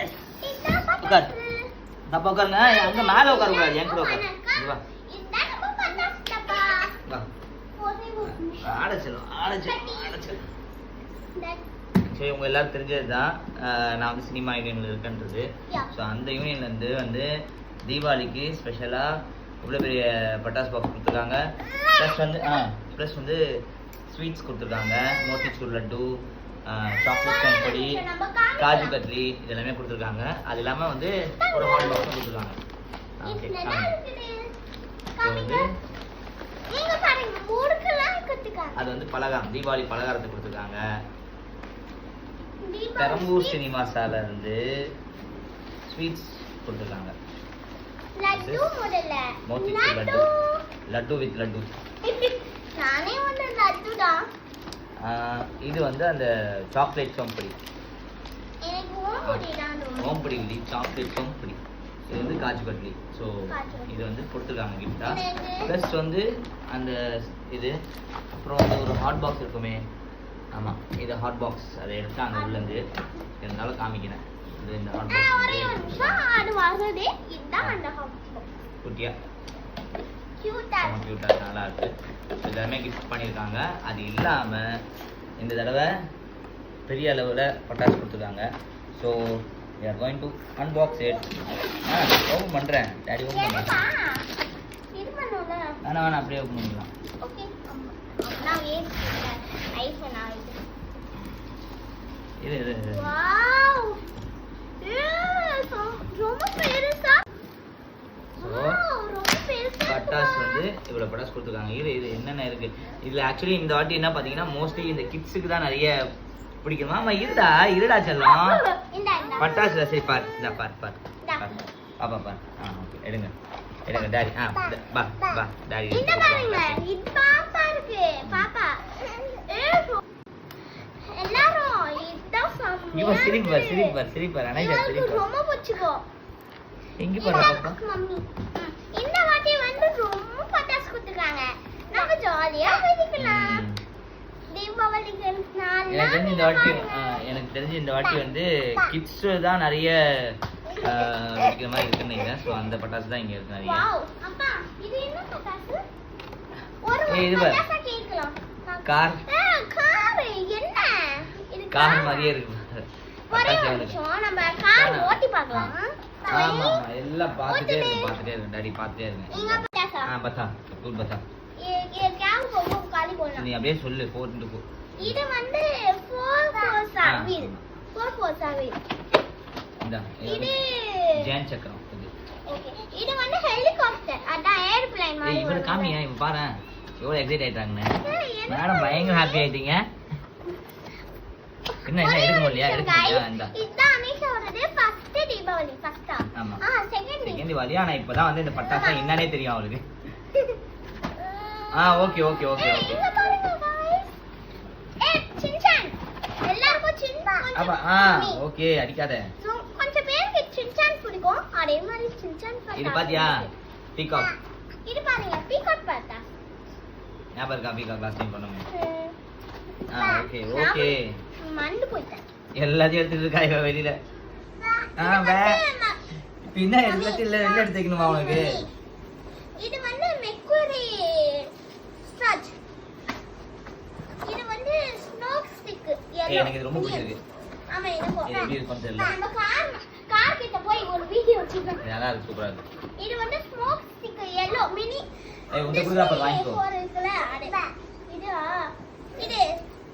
S உட்கார் தப்பா உட்காருங்க அங்க மேல உட்கார கூடாது என் கூட உட்காரு ஆடச்சலும் ஆடச்சலும் ஆடச்சலும் சரி உங்க எல்லாரும் தெரிஞ்சது தான். நான் வந்து சினிமா யூனியன்ல இருக்கேன்றது. ஸோ அந்த யூனியன்லேருந்து வந்து தீபாவளிக்கு ஸ்பெஷலாக இவ்வளோ பெரிய பட்டாசு பாக்ஸ் கொடுத்துருக்காங்க. ப்ளஸ் வந்து ஆ ப்ளஸ் வந்து ஸ்வீட்ஸ் கொடுத்துருக்காங்க. மோத்திச்சூர் லட்டு சாக்லேட் கம்படி காஜு கட்லி இதெல்லாமே கொடுத்துருக்காங்க. அது இல்லாமல் வந்து ஒரு ஹாட் பாக்ஸும் கொடுத்துருக்காங்க. ஓகே வந்து அது வந்து பலகாரம் தீபாவளி பலகாரத்தை கொடுத்துருக்காங்க. பெரம்பூர் சினிமாஸால இருந்து ஸ்வீட்ஸ் கொடுத்துருக்காங்க. மோத்திச்சூர் லட்டு. லட்டு. வித் லட்டு. நானே ஒன்று லட்டு தான் இது வந்து அந்த சாக்லேட் சோம்படி ஓம்படி இல்லை சாக்லேட் சோம்படி இது வந்து காஜு கட்லி ஸோ. இது வந்து கொடுத்துருக்காங்க கிஃப்டா எனக்கு- ப்ளஸ் வந்து அந்த இது அப்புறம் வந்து ஒரு ஹாட் பாக்ஸ் இருக்குமே. ஆமாம் இது ஹாட் பாக்ஸ் அதை எடுத்து அங்கே உள்ளேருந்து இருந்தாலும் காமிக்கிறேன். இது இந்த ஹாட் பாக்ஸ் குட்டியாக ரொம்ப க்யூட்டாக நல்லா இருக்கு. So, எல்லாமே கிஃப்ட் பண்ணியிருக்காங்க. அது இல்லாமல் இந்த தடவை பெரிய அளவில் பட்டாசு கொடுத்துருக்காங்க. So we are going to unbox it. ஆ ஓப்பன் பண்ணுறேன் டேடி ஓப்பன் பண்ணுறேன் வேணா வேணா அப்படியே ஓப்பன் பண்ணிக்கலாம் இது இது ரொம்ப பெருசா So, Wow, ரொம்ப பெருசா பட்டாசு வந்து இவ்வளோ பட்டாசு கொடுத்துருக்காங்க. இது இது என்னென்ன இருக்கு? இதில் ஆக்சுவலி இந்த வாட்டி என்ன பார்த்தீங்கன்னா மோஸ்ட்லி இந்த கிட்ஸுக்கு தான் நிறைய பிடிக்குமா. ஆமாம் இருடா இருடா செல்லம் பட்டாசுல சரி பார் இந்த பார் பார். பாப்பா பார். ஆ ஓகே எடுங்க. எடுங்க டாடி. ஆ பா பா டாடி. இந்த பாருங்க இது பாப்பா இருக்கு. பாப்பா. ஏ, சொ- எல்லாரும் இதான் இங்க பார் சிரிப்பு பார் சிரிப்பு பார் சிரிப்பு பார். அனைஜா சிரிப்பு எனக்கு பார். ரொம்ப பிடிச்சிக்கோ எங்க பாரு பாப்பா. இந்த வாட்டி வந்து பட்டாசு கொடுத்துருக்காங்க. நம்ம ஜாலியா வெடிக்கலாம் ம். தீபாவளிக்கு நாலு எனக்கு தெரிஞ்சு இந்த வாட்டி எனக்கு தெரிஞ்சு இந்த வாட்டி வந்து கிட்ஸ் தான் நிறைய ஆ, வெடிக்கிற மாதிரி இருக்குன்னு ஸோ அந்த பட்டாசு தான் இங்க இருக்கு நிறைய. இது பாரு. கார். காரு? மாதிரியே இருக்கு. ஒரே பட்டாசு ஒரு எனக்கு. நிமிஷம். நம்ம கார் வேணாம். ஓட்டி பார்க்கலாம். ஆமா ஆமா எல்லாம் பார்த்துட்டே. இருக்கு பார்த்துட்டே இருக்கு. டாடி பார்த்துட்டே இங்க இருங்க பட்டாசா ஆ பத்தா கூல் பத்தா ये ये क्या वो काली बोलना நீ அப்படியே சொல்லு ஃபோர் இன்ட்டு ஃபோர் இது வந்து 447 வீல் 447 வீல் இந்த இது ஜேன் சக்கரம் இது ஓகே இது வந்து ஹெலிகாப்டர் அதான் ஏர்பிளைன் ஏய் மாதிரி இவரு வரும்ல. காமியா இவன் பாரு எவ்வளவு எக்ஸைட் ஆயிட்டாங்கன்னு ஏய், என்ன மேடம் பயங்கர ஹாப்பி ஆயிட்டீங்க என்ன என்ன எடுக்க முடியலையா எடுக்க முடியல இந்த இதுதான் அனிஷாவோடது ஃபர்ஸ்ட் தீபாவளி ஃபர்ஸ்டா ஆமா. செகண்ட் வழியா ஆனா இப்பதான் வந்து இந்த பட்டாசு என்னன்னே தெரியும் அவளுக்கு ஆ ஓகே ஓகே ஓகே ஓகே. அப்ப ஆ. ஓகே அடிக்காத. கொஞ்சம் பேருக்கு சின்சான் பிடிக்கும். அதே மாதிரி சின்சான் இது பாத்தியா. பீகாக் இது பாருங்க பீகாக் பார்த்தா. ஞாபகம் இருக்கா? பீகாக் லாஸ்ட் டைம் பண்ணோமே. ஆ ஓகே ஓகே. மறந்து போயிட்டேன். எல்லாத்தையும் எடுத்துட்டு இருக்கா இவ வெளியில? ஆ வே. பின்ன எல்லாத்தையும் இல்ல வெளில எடுத்து வைக்கணுமா உனக்கு? இது வந்து மெக்குரி ஸ்ட்ரச் இது வந்து ஸ்னோக் ஸ்டிக் எனக்கு இது ரொம்ப பிடிச்சிருக்கு. ஆமா இது எப்படி எனக்கு இருக்கும்னு தெரியல நம்ம கார் கார் கிட்ட போய் ஒரு வீடியோ இது நல்லா இருக்கு சூப்பரா இருக்கு இது வந்து ஸ்மோக் ஸ்டிக் yellow மினி ஏய் உன்கிட்ட கொடுக்குறா பாரு வாங்கிக்கோ. இது இது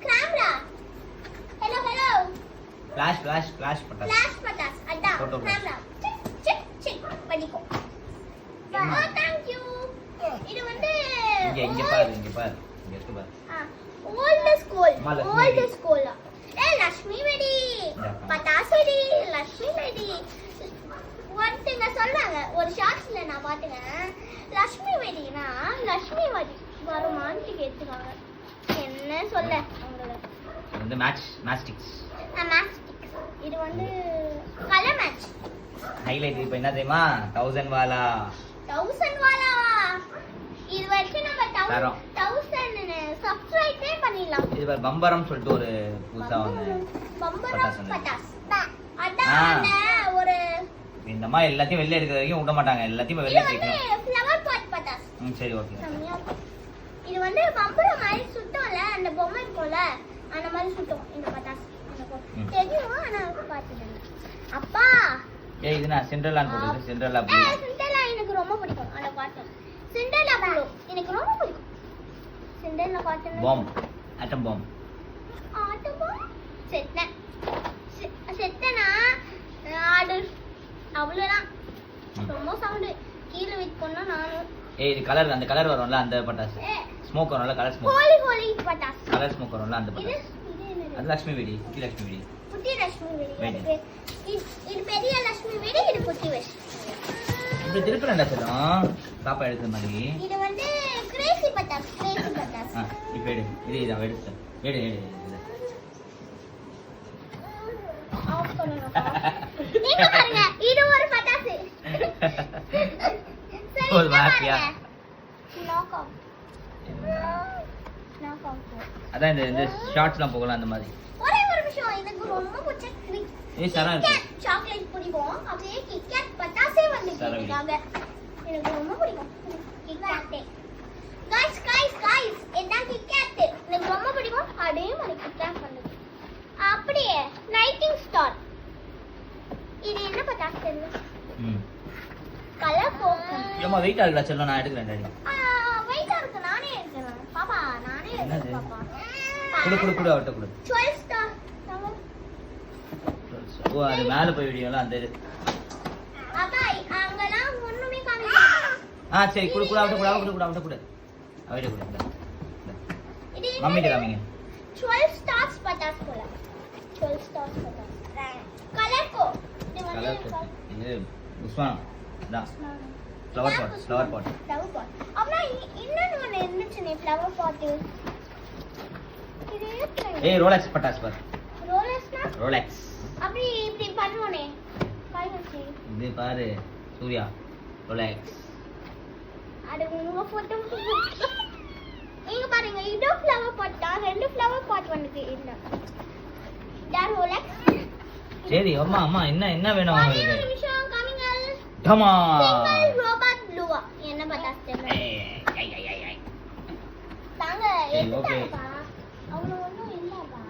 camera hello hello flash flash flash பட்டாசு. ஃபிளாஷ் பட்டாஸ் அதான். கேமரா ஓ தேங்க் யூ இது வந்து இங்க இங்க பாரு இங்க பாரு. இங்க இருக்கு பாரு. Old school old. ஸ்கூல் ஏ லட்சுமி வெடி. பட்டாசு வெடி லட்சுமி வெடி ஒருத்தங்க சொல்றாங்க ஒரு ஷார்ட்ஸ்ல நான் பாத்துக்கேன் லட்சுமி வெடினா லட்சுமி வெடி வருமான்னு கேட்டுக்காங்க என்ன சொல்ல? உங்களுக்கு. வந்து மேட்ச் இது வந்து கலர் மேட்ச் ஹைலைட் இப்போ என்ன தெரியுமா? தௌசண்ட் வாலா. தௌசண்ட் வாலா? இது வரைக்கும் நம்ம தரோம். தௌசண்ட் சப்ஸ்கிரைபே பண்ணிடலாம். இது பாரு பம்பரம் சொல்லிட்டு ஒரு புதுசா பம்பரம். பட்டாஸ் அதான் எல்லாத்தையும் வெளில எடுக்கிற வரைக்கும் விட மாட்டாங்க. எல்லாத்தையும் வெளில எடுக்கணும் ஃப்ளவர் பாட் பட்டாஸ் ம் சரி ஓகே செம்மையா இருக்கும். இது வந்து பம்பரம் மாதிரி சுத்தம்ல அந்த பொம்மை இருக்கும்ல அந்த மாதிரி சுத்தம். இந்த பட்டாசு எனக்கு ம். தெரியும்? ஆனா பார்த்ததில்ல அப்பா ஏய் இது நான் சிண்ட்ரலான்னு போட்டுருக்கு சிண்ட்ரலா ப்ளூ சிண்டர்லா எனக்கு ரொம்ப பிடிக்கும். அந்த பாட்டு சிண்டர்லா ப்ளூ எனக்கு ரொம்ப பிடிக்கும். சிண்டர்லா பாட்டு பாம் அட்டம் பாம் ஆட்டமா செத்தேன். செ- செத்தனா ஆடு. அவ்வளோதான். ரொம்ப சவுண்டு கீழே வைக்கணும்னா நானும். ஏய் இது கலர் அந்த கலர் வரும்ல அந்த பட்டாசு. ஸ்மோக் வரும்ல கலர் ஸ்மோக் ஹோலி ஹோலி பட்டாசு. கலர் ஸ்மோக் வரும்ல அந்த பட்டாசு? அது லக்ஷ்மி வெடி குட்டி லக்ஷ்மி வெடி. குட்டி லட்சுமி வெடி. இது இது- இது பெரிய லட்சுமி வெடி இது குட்டி வெடி. இப்படி திருப்பி செல்லும்? பாப்பா எடுத்த மாதிரி. இது வந்து கிரேசி பட்டாஸ் கிரேசி பட்டாஸ் ஆ இப்போ எடு. இது இதான் எடுத்து. எடு எடு ஆஃப் பாருங்க இது ஒரு பட்டாசு. ஒரு இங்க மாஃபியா. பாருங்க நாக் அவுட் நாக் அவுட் அதான் இந்த இந்த ஷார்ட்ஸ்லாம் போகலாம் அந்த மாதிரி ஒரே ஒரு நிமிஷம் எனக்கு ரொம்ப பிடிச்ச கிக் ஏய் சரா இருக்கு சாக்லேட் பிடிக்கும் அப்படியே கிட்கேட் பட்டாசே வந்து சரவடி. கேட்டுக்காக எனக்கு ரொம்ப பிடிக்கும் கிட்கேட் गाइस गाइस गाइस இதான் கிட்கேட் எனக்கு ரொம்ப பிடிக்கும் அதே மாதிரி கிட்கேட் பண்ணுது அப்படியே லைட்டிங் ஸ்டார் இது என்ன பட்டாசு தெரியும் ம் கலர் போக்கன் ஏமா வெயிட் ஆகுதா செல்லம் நான் எடுக்கிறேன் டாடி குடு குடு குடு அவட்ட குடு. 12 ஸ்டார் ஓ அது மேலே போய் விடியோல அந்த இது. அப்பா அங்கலாம் ஒண்ணுமே காமிக்கல ஆ. சரி குடு குடு அவட்ட குடு அவட்ட குடு அவட்ட குடு. அவட்ட குடு மம்மிட்ட காமிங்க. 12 ஸ்டார்ஸ் பட்டாஸ் போல. 12 ஸ்டார்ஸ் பட்டாஸ் கலர் கோ இது வந்து கலர் இது புஷ்வானம் இதான் flower pot flower pot flower pot அப்புறம் இ- இன்னொன்னு ஒண்ணு இருந்துச்சுனே ஃப்ளவர் பாட் இது ஏய் ரோலக்ஸ் பட்டாஸ் பார். ரோலர்ஸ்னா ரோலக்ஸ் அப்படி இப்படி பண்ணுவோனே. கை வச்சு இது பாரு சூர்யா. ரோலக்ஸ் அது உங்க போட்டோ இங்க பாருங்க இது ஃப்ளவர் பாட் தான் ரெண்டு ஃப்ளவர் பாட் வந்துட்டு இல்ல தான் ரோலக்ஸ் சரி அம்மா அம்மா என்ன என்ன வேணும் உங்களுக்கு ஒரு நிமிஷம் காமிங்க கமா சிங்கிள் ரோபோட் ப்ளூவா என்ன பட்டாஸ் தெரியல தாங்க சரி, okay. எடுத்தாங்கப்பா அவ்வளோ ஒன்றும் இல்லப்பா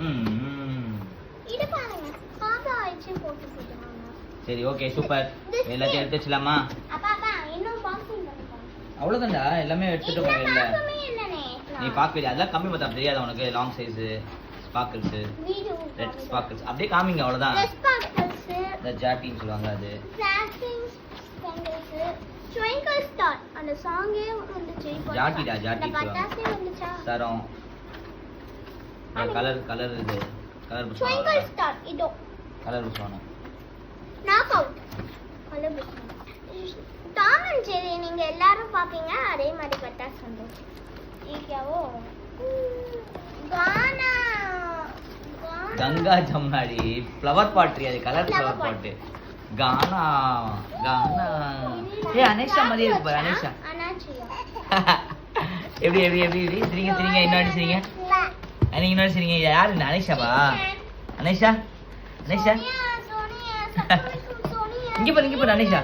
ம் இது பாருங்க பாப்பா வச்சு போட்டு போட்டுருவாங்க சரி ஓகே சூப்பர் எல்லாத்தையும் எடுத்து வச்சலாமா அவ்வளோதான்டா எல்லாமே எடுத்துட்டு பாக்கமே இல்லனே நீ பார்க்கல அதெல்லாம் கம்மி பார்த்தா தெரியாது உனக்கு? Long size sparkles red sparkles அப்படியே காமிங்க அவ்வளோதான் இந்த ஜாட்டின்னு சொல்லுவாங்க அது. அந்த சாங்கே வந்துச்சு ஜாட்டிடா, ஜாட்டி சரம் கலர் கலர் இது. கலர் ஸ்டார் இதோ. Colour புஷ்வானம் knock out colour Tom and Jerry நீங்க எல்லாரும் பாப்பீங்க அதே மாதிரி பட்டாசு வந்துச்சு ஈக்கியாவோ கானா. கங்கா ஜமுனாடி ஃப்ளவர் பாட்ரி அது கலர் ஃப்ளவர். பாட்டு கானா கானா ஏ அனேஷா மாதிரி இருக்கு பாரு அனேஷா. எப்படி எப்படி எப்படி எப்படி? சிரிங்க சிரிங்க இன்னொரு சிரிங்க. நீங்க இன்னொரு சிரிங்க. யாரு அனேஷாவா? அனேஷா? அனிஷா? இங்கே சோனியா, சத்துமிக்கும் இங்க பாரு, இங்க பாரு, அனிஷா.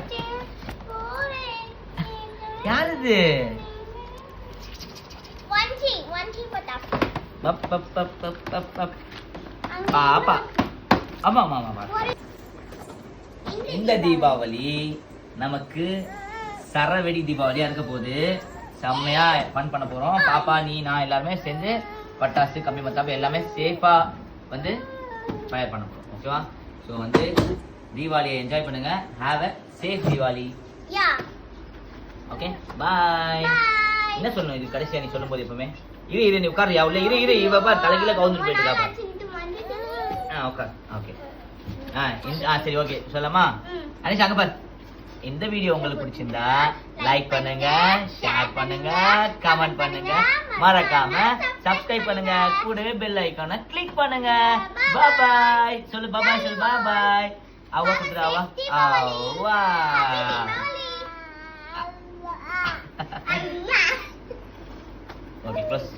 யார் இது பப் பாப்பா ஆமா ஆமா ஆமா இந்த தீபாவளி நமக்கு சரவெடி தீபாவளியா இருக்க போகுது. செம்மையா ஃபன் பண்ண போறோம். பாப்பா நீ நான் எல்லாருமே சேர்ந்து பட்டாசு கம்மி மத்தாப்பு எல்லாமே சேஃபா வந்து ஃபயர் பண்ண போறோம். ஓகேவா ஸோ வந்து தீபாவளியை என்ஜாய் பண்ணுங்க. Have a safe Deepavali. Okay bye என்ன சொல்லணும் இது கடைசியா நீ சொல்லும்போது எப்பவுமே? இரு இரு நீ உட்காரு உள்ள இரு இரு இவ பார் தலைகீழ கவுந்துட்டு போயிட்டு இருக்கா. ஆ உட்கார் ஓகே ஆ ஆ சரி ஓகே சொல்லலாமா? ம். அனிஷா அங்க பார். இந்த வீடியோ உங்களுக்கு பிடிச்சிருந்தா லைக் பண்ணுங்க ஷேர் பண்ணுங்க கமெண்ட் பண்ணுங்க. மறக்காம சப்ஸ்கிரைப் பண்ணுங்க. கூடவே பெல் ஐகானை கிளிக் பண்ணுங்க. பாய் சொல்லு பாய் சொல்லு பாய் அவ குத்துறாவா ஆவா ஓகே க்ளோஸ்